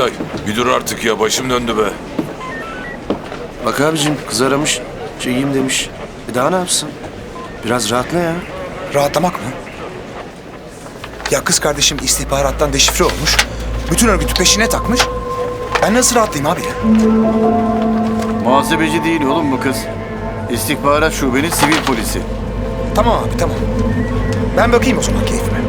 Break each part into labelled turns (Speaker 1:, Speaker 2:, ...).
Speaker 1: Oktay bir dur artık ya başım döndü be.
Speaker 2: Bak abicim kız aramış. Şeyim demiş. E daha ne yapsın? Biraz rahatla ya.
Speaker 3: Rahatlamak mı? Ya kız kardeşim istihbarattan deşifre olmuş. Bütün örgütü peşine takmış. Ben nasıl rahatlayayım abi ya?
Speaker 4: Muhasebeci değil oğlum bu kız. İstihbarat şubenin sivil polisi.
Speaker 3: Tamam abi tamam. Ben bakayım o zaman keyfime.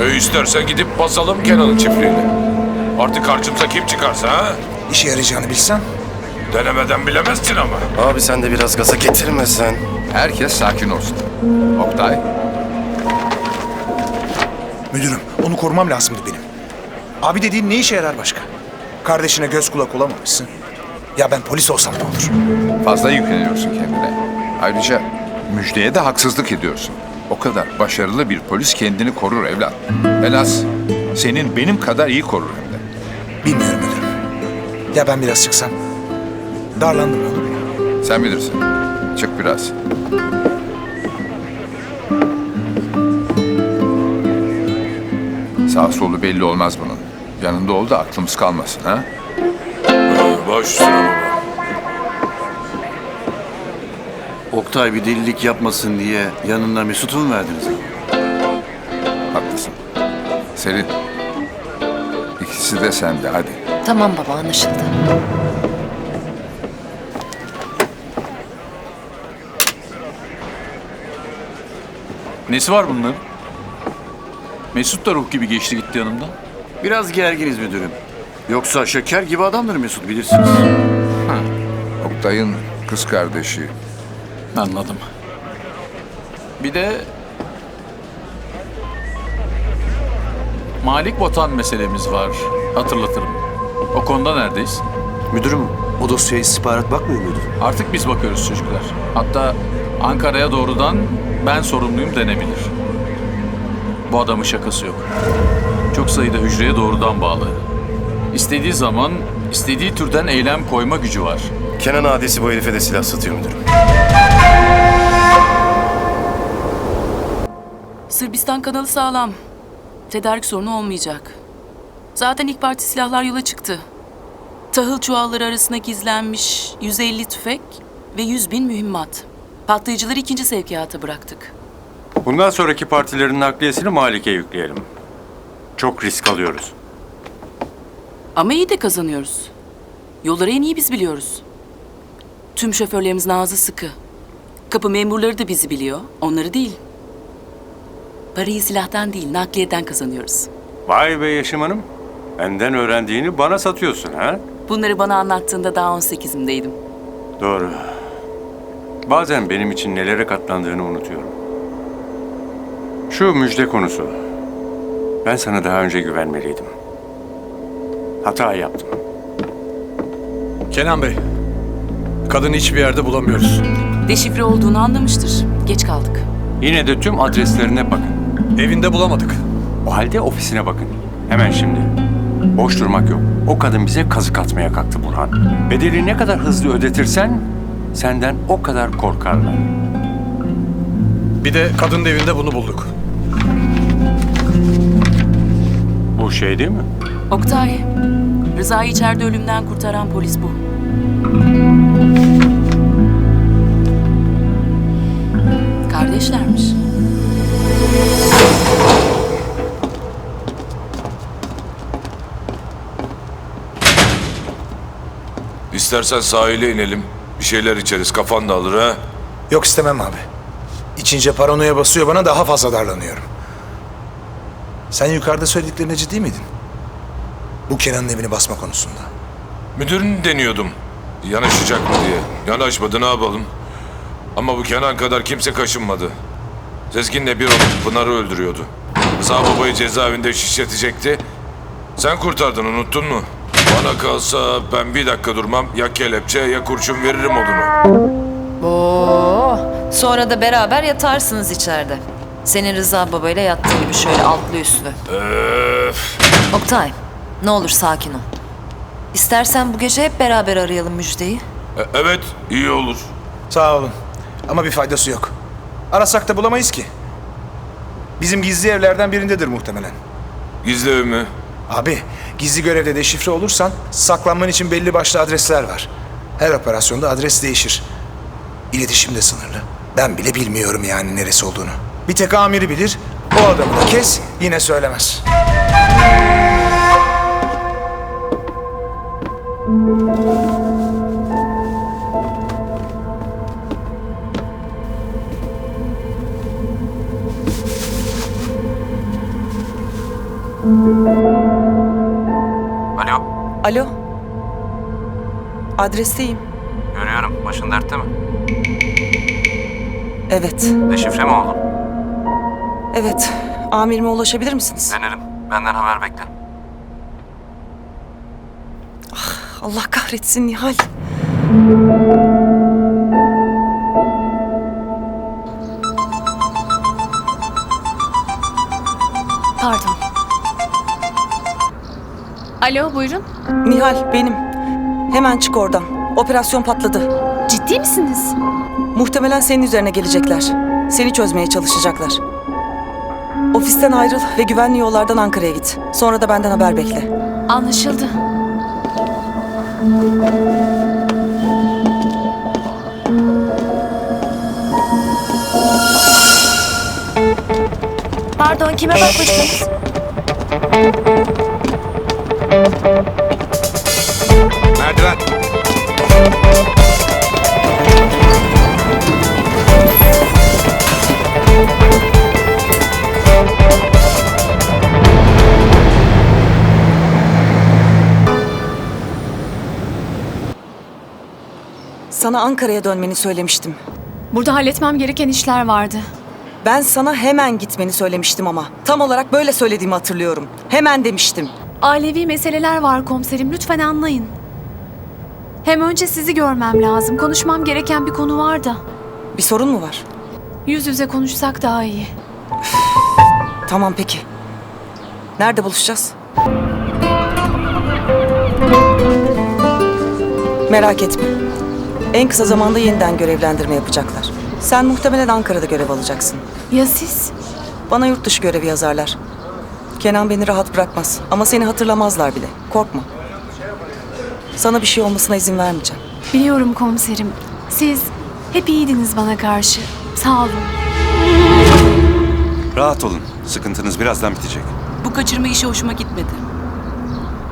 Speaker 1: E istersen gidip basalım Kenan'ın çiftliğini. Artık karşımıza kim çıkarsa ha?
Speaker 3: İşe yarayacağını bilsen.
Speaker 1: Denemeden bilemezsin ama.
Speaker 2: Abi sen de biraz gaza getirmesen.
Speaker 5: Herkes sakin olsun. Oktay,
Speaker 3: Müdürüm onu korumam lazımdı benim. Abi dediğin ne işe yarar başka? Kardeşine göz kulak olamamışsın. Ya ben polis olsam ne olur?
Speaker 5: fazla yükleniyorsun kendine. Ayrıca müjdeye de haksızlık ediyorsun. O kadar başarılı bir polis kendini korur evlat. Az senin benim kadar iyi korur.
Speaker 3: Bilmiyorum müdürüm. Ya ben biraz çıksam? Darlandım olur mu?
Speaker 5: Sen bilirsin. Çık biraz. Sağ solu belli olmaz bunun. Yanında ol da aklımız kalmasın ha.
Speaker 1: Baş üstüne baba.
Speaker 4: Oktay bir delilik yapmasın diye yanına Mesut'u mu verdiniz?
Speaker 5: Haklısın. Selin. İkisi de sende hadi.
Speaker 6: Tamam baba anlaşıldı.
Speaker 7: Nesi var bunların? Mesut da ruh gibi geçti gitti yanımdan.
Speaker 4: Biraz gerginiz müdürüm. Yoksa şeker gibi adamdır Mesut bilirsiniz.
Speaker 5: Oktay'ın kız kardeşi.
Speaker 7: Anladım. Bir de... Malik Botan meselemiz var. Hatırlatırım. O konuda neredeyiz?
Speaker 2: Müdürüm o dosyaya istihbarat bakmıyor muydu?
Speaker 7: Artık biz bakıyoruz çocuklar. Hatta Ankara'ya doğrudan ben sorumluyum denebilir. Bu adamın şakası yok. Çok sayıda hücreye doğrudan bağlı. İstediği zaman istediği türden eylem koyma gücü var.
Speaker 2: Kenan adisi bu herife de silah satıyor müdürüm.
Speaker 8: Sırbistan kanalı sağlam. Tedarik sorunu olmayacak. Zaten ilk parti silahlar yola çıktı. Tahıl çuvalları arasına gizlenmiş 150 tüfek ve 100 bin mühimmat. Patlayıcıları ikinci sevkiyata bıraktık.
Speaker 9: Bundan sonraki partilerin nakliyesini Malik'e yükleyelim. Çok risk alıyoruz.
Speaker 8: Ama iyi de kazanıyoruz. Yolları en iyi biz biliyoruz. Tüm şoförlerimizin ağzı sıkı. Kapı memurları da bizi biliyor, onları değil. Parayı silahtan değil, nakliyeden kazanıyoruz.
Speaker 9: Vay be Yeşim Hanım. Benden öğrendiğini bana satıyorsun ha?
Speaker 8: Bunları bana anlattığında daha 18'imdeydim.
Speaker 9: Doğru. Bazen benim için nelere katlandığını unutuyorum. Şu müjde konusu. Ben sana daha önce güvenmeliydim. Hata yaptım.
Speaker 10: Kenan Bey, kadını hiçbir yerde bulamıyoruz.
Speaker 8: Deşifre olduğunu anlamıştır. Geç kaldık.
Speaker 9: Yine de tüm adreslerine bakın.
Speaker 10: Evinde bulamadık.
Speaker 9: O halde ofisine bakın. Hemen şimdi. Boş durmak yok. O kadın bize kazık atmaya kalktı Burhan. Bedeli ne kadar hızlı ödetirsen senden o kadar korkarlar.
Speaker 10: Bir de kadının evinde bunu bulduk.
Speaker 9: Bu şey değil mi?
Speaker 8: Oktay, Rıza'yı içeride ölümden kurtaran polis bu. Kardeşlermiş.
Speaker 1: İstersen sahile inelim. Bir şeyler içeriz kafan da alır ha.
Speaker 3: Yok istemem abi. İçince paranoya basıyor bana daha fazla darlanıyorum. Sen yukarıda söylediklerine ciddi miydin? Bu Kenan'ın evini basma konusunda.
Speaker 1: Müdürünü deniyordum. Yanaşacak mı diye. Yanaşmadı ne yapalım. Ama bu Kenan kadar kimse kaşınmadı. Sezgin'le bir olup Pınar'ı öldürüyordu. Rıza babayı cezaevinde şişletecekti. Sen kurtardın unuttun mu? Bana kalsa ben bir dakika durmam. Ya kelepçe ya kurşun veririm odunu.
Speaker 6: Oo, sonra da beraber yatarsınız içeride. Senin Rıza babayla yattığı gibi şöyle altlı üstlü.
Speaker 1: Öf.
Speaker 6: Oktay, ne olur sakin ol. İstersen bu gece hep beraber arayalım müjdeyi.
Speaker 1: E- evet iyi olur.
Speaker 3: Sağ olun. Ama bir faydası yok. Arasak da bulamayız ki. Bizim gizli evlerden birindedir muhtemelen.
Speaker 1: Gizli ev mi?
Speaker 3: Abi Gizli görevde deşifre olursan saklanman için belli başlı adresler var. Her operasyonda adres değişir. İletişim de sınırlı. Ben bile bilmiyorum yani neresi olduğunu. Bir tek amiri bilir. O adamı da kes yine söylemez.
Speaker 11: Alo.
Speaker 12: Adresteyim.
Speaker 11: Görüyorum. Başın dertte mi?
Speaker 12: Evet.
Speaker 11: Deşifre mi oldun?
Speaker 12: Evet. Amirime ulaşabilir misiniz?
Speaker 11: Denerim. Benden haber bekle.
Speaker 12: Allah kahretsin Nihal.
Speaker 13: Alo buyurun.
Speaker 12: Nihal benim. Hemen çık oradan. Operasyon patladı.
Speaker 13: Ciddi misiniz?
Speaker 12: Muhtemelen senin üzerine gelecekler. Seni çözmeye çalışacaklar. Ofisten ayrıl ve güvenli yollardan Ankara'ya git. Sonra da benden haber bekle.
Speaker 13: Anlaşıldı. Pardon kime bakmıştınız?
Speaker 3: Merdiven.
Speaker 12: Sana Ankara'ya dönmeni söylemiştim.
Speaker 13: Burada halletmem gereken işler vardı.
Speaker 12: Ben sana hemen gitmeni söylemiştim ama. Tam olarak böyle söylediğimi hatırlıyorum. Hemen demiştim.
Speaker 13: Ailevi meseleler var komiserim lütfen anlayın. Hem önce sizi görmem lazım. Konuşmam gereken bir konu var da.
Speaker 12: Bir sorun mu var?
Speaker 13: Yüz yüze konuşsak daha iyi.
Speaker 12: Tamam peki. Nerede buluşacağız? Merak etme. En kısa zamanda yeniden görevlendirme yapacaklar. Sen muhtemelen Ankara'da görev alacaksın.
Speaker 13: Ya siz?
Speaker 12: Bana yurt dışı görevi yazarlar. Kenan beni rahat bırakmaz ama seni hatırlamazlar bile. Korkma. Sana bir şey olmasına izin vermeyeceğim.
Speaker 13: Biliyorum komiserim. Siz hep iyiydiniz bana karşı. Sağ olun.
Speaker 14: Rahat olun. Sıkıntınız birazdan bitecek.
Speaker 12: Bu kaçırma işi hoşuma gitmedi.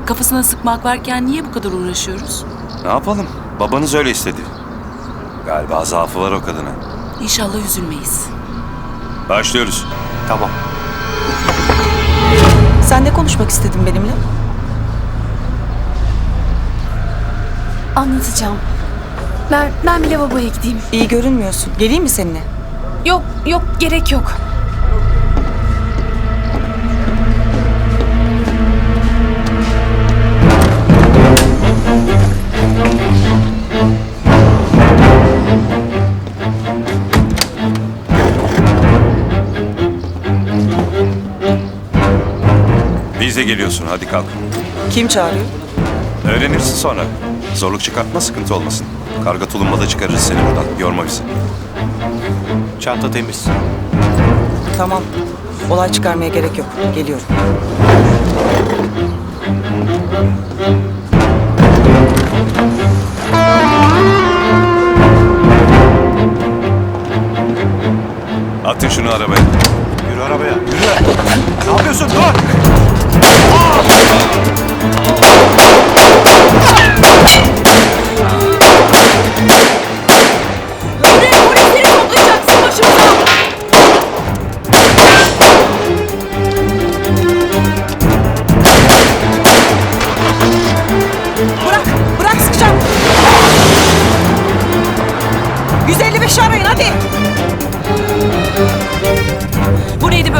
Speaker 12: Kafasına sıkmak varken niye bu kadar uğraşıyoruz?
Speaker 14: Ne yapalım? Babanız öyle istedi. Galiba zaafı var o kadına.
Speaker 12: İnşallah üzülmeyiz.
Speaker 14: Başlıyoruz. Tamam.
Speaker 12: Sen ne konuşmak istedin benimle?
Speaker 13: Anlatacağım. Ben, ben bir lavaboya gideyim.
Speaker 12: İyi görünmüyorsun. Geleyim mi seninle?
Speaker 13: Yok, yok, gerek yok.
Speaker 14: Geliyorsun. Hadi kalk.
Speaker 12: Kim çağırıyor?
Speaker 14: Öğrenirsin sonra. Zorluk çıkartma sıkıntı olmasın. Karga tulumbada çıkarırız seni buradan. Yorma bizi.
Speaker 10: Çanta temiz.
Speaker 12: Tamam. Olay çıkarmaya gerek yok. Geliyorum.
Speaker 14: Atın şunu arabaya.
Speaker 10: Yürü arabaya. Yürü. Ne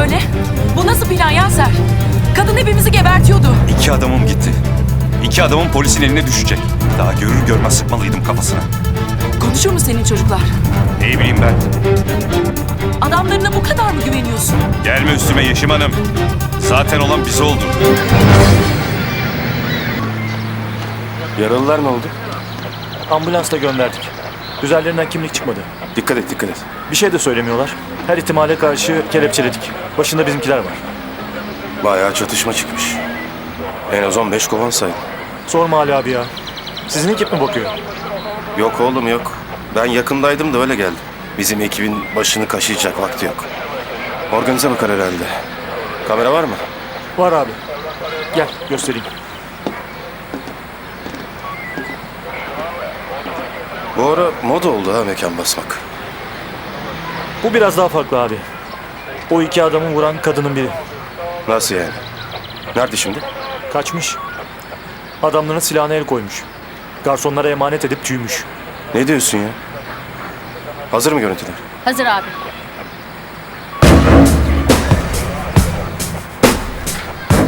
Speaker 12: böyle? Bu nasıl plan Yaser? Kadın hepimizi gebertiyordu.
Speaker 14: İki adamım gitti. İki adamım polisin eline düşecek. Daha görür görmez sıkmalıydım kafasına.
Speaker 12: Konuşuyor mu senin çocuklar?
Speaker 14: Ne bileyim ben.
Speaker 12: Adamlarına bu kadar mı güveniyorsun?
Speaker 14: Gelme üstüme Yeşim Hanım. Zaten olan bize oldu.
Speaker 10: Yaralılar ne oldu? Ambulansla gönderdik. Üzerlerinden kimlik çıkmadı.
Speaker 14: Dikkat et dikkat et.
Speaker 10: Bir şey de söylemiyorlar. Her ihtimale karşı kelepçeledik. Başında bizimkiler var.
Speaker 2: Bayağı çatışma çıkmış. En az 15 kovan sayın.
Speaker 10: Sorma Ali abi ya. Sizin ekip mi bakıyor?
Speaker 2: Yok oğlum yok. Ben yakındaydım da öyle geldim. Bizim ekibin başını kaşıyacak vakti yok. Organize bakar herhalde. Kamera var mı?
Speaker 10: Var abi. Gel göstereyim.
Speaker 2: Bu ara moda oldu ha mekan basmak.
Speaker 10: Bu biraz daha farklı abi. O iki adamı vuran kadının biri.
Speaker 2: Nasıl yani? Nerede şimdi?
Speaker 10: Kaçmış. Adamların silahına el koymuş. Garsonlara emanet edip tüymüş.
Speaker 2: Ne diyorsun ya? Hazır mı görüntüler?
Speaker 13: Hazır abi.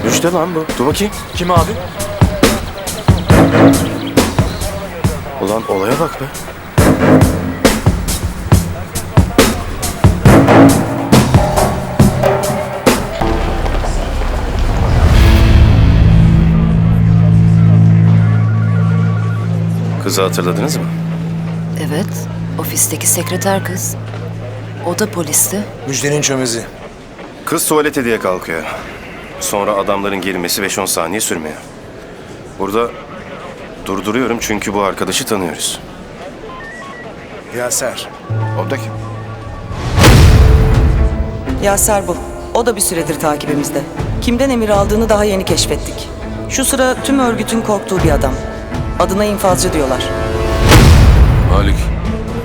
Speaker 2: Üçte lan bu. Dur bakayım.
Speaker 10: Kim abi?
Speaker 2: Ulan olaya bak be. Kızı hatırladınız mı?
Speaker 6: Evet, ofisteki sekreter kız. O da polisti.
Speaker 3: Müjdenin çömezi.
Speaker 2: Kız tuvalete diye kalkıyor. Sonra adamların gelmesi 5-10 saniye sürmüyor. Burada durduruyorum çünkü bu arkadaşı tanıyoruz.
Speaker 3: Yaser.
Speaker 5: O da kim?
Speaker 12: Yaser bu. O da bir süredir takibimizde. Kimden emir aldığını daha yeni keşfettik. Şu sıra tüm örgütün korktuğu bir adam. Adına infazcı diyorlar.
Speaker 1: Malik.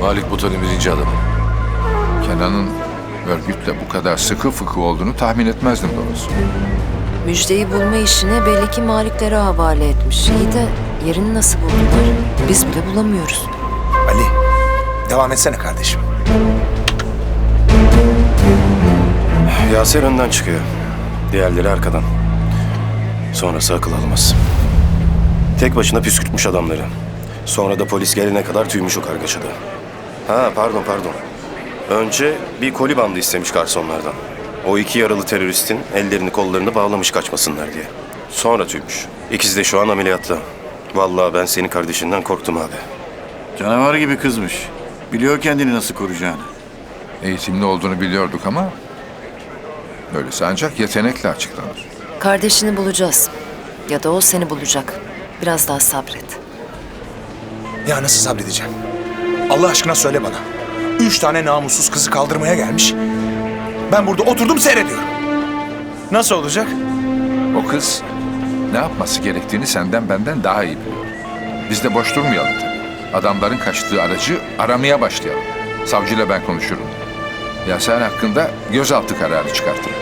Speaker 1: Malik Butan'ın birinci adamı.
Speaker 5: Kenan'ın örgütle bu kadar sıkı fıkı olduğunu tahmin etmezdim doğrusu.
Speaker 6: Müjdeyi bulma işini belli ki maliklere havale etmiş. İyi de yerini nasıl buldular? Biz bile bulamıyoruz.
Speaker 3: Ali. Devam etsene kardeşim.
Speaker 2: Yaser önden çıkıyor. Diğerleri arkadan. Sonrası akıl almaz. Tek başına püskürtmüş adamları. Sonra da polis gelene kadar tüymüş o kargaşada. Ha pardon pardon. Önce bir koli bandı istemiş garsonlardan. O iki yaralı teröristin ellerini kollarını bağlamış kaçmasınlar diye. Sonra tüymüş. İkisi de şu an ameliyatta. Vallahi ben senin kardeşinden korktum abi.
Speaker 4: Canavar gibi kızmış. Biliyor kendini nasıl koruyacağını.
Speaker 5: Eğitimli olduğunu biliyorduk ama... ...böylesi ancak yetenekle açıklanır.
Speaker 6: Kardeşini bulacağız. Ya da o seni bulacak. Biraz daha sabret.
Speaker 3: Ya nasıl sabredeceğim? Allah aşkına söyle bana. Üç tane namussuz kızı kaldırmaya gelmiş. Ben burada oturdum seyrediyorum. Nasıl olacak?
Speaker 5: O kız ne yapması gerektiğini senden benden daha iyi biliyor. Biz de boş durmayalım tabii. Adamların kaçtığı aracı aramaya başlayalım. Savcıyla ben konuşurum. Yasen hakkında gözaltı kararı çıkartırım.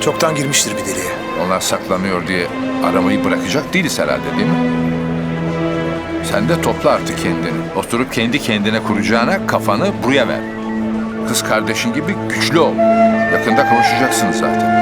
Speaker 3: Çoktan girmiştir bir deliğe.
Speaker 5: Onlar saklanıyor diye aramayı bırakacak değiliz herhalde değil mi? Sen de topla artık kendini. Oturup kendi kendine kuracağına kafanı buraya ver. Kız kardeşin gibi güçlü ol. Yakında kavuşacaksınız zaten.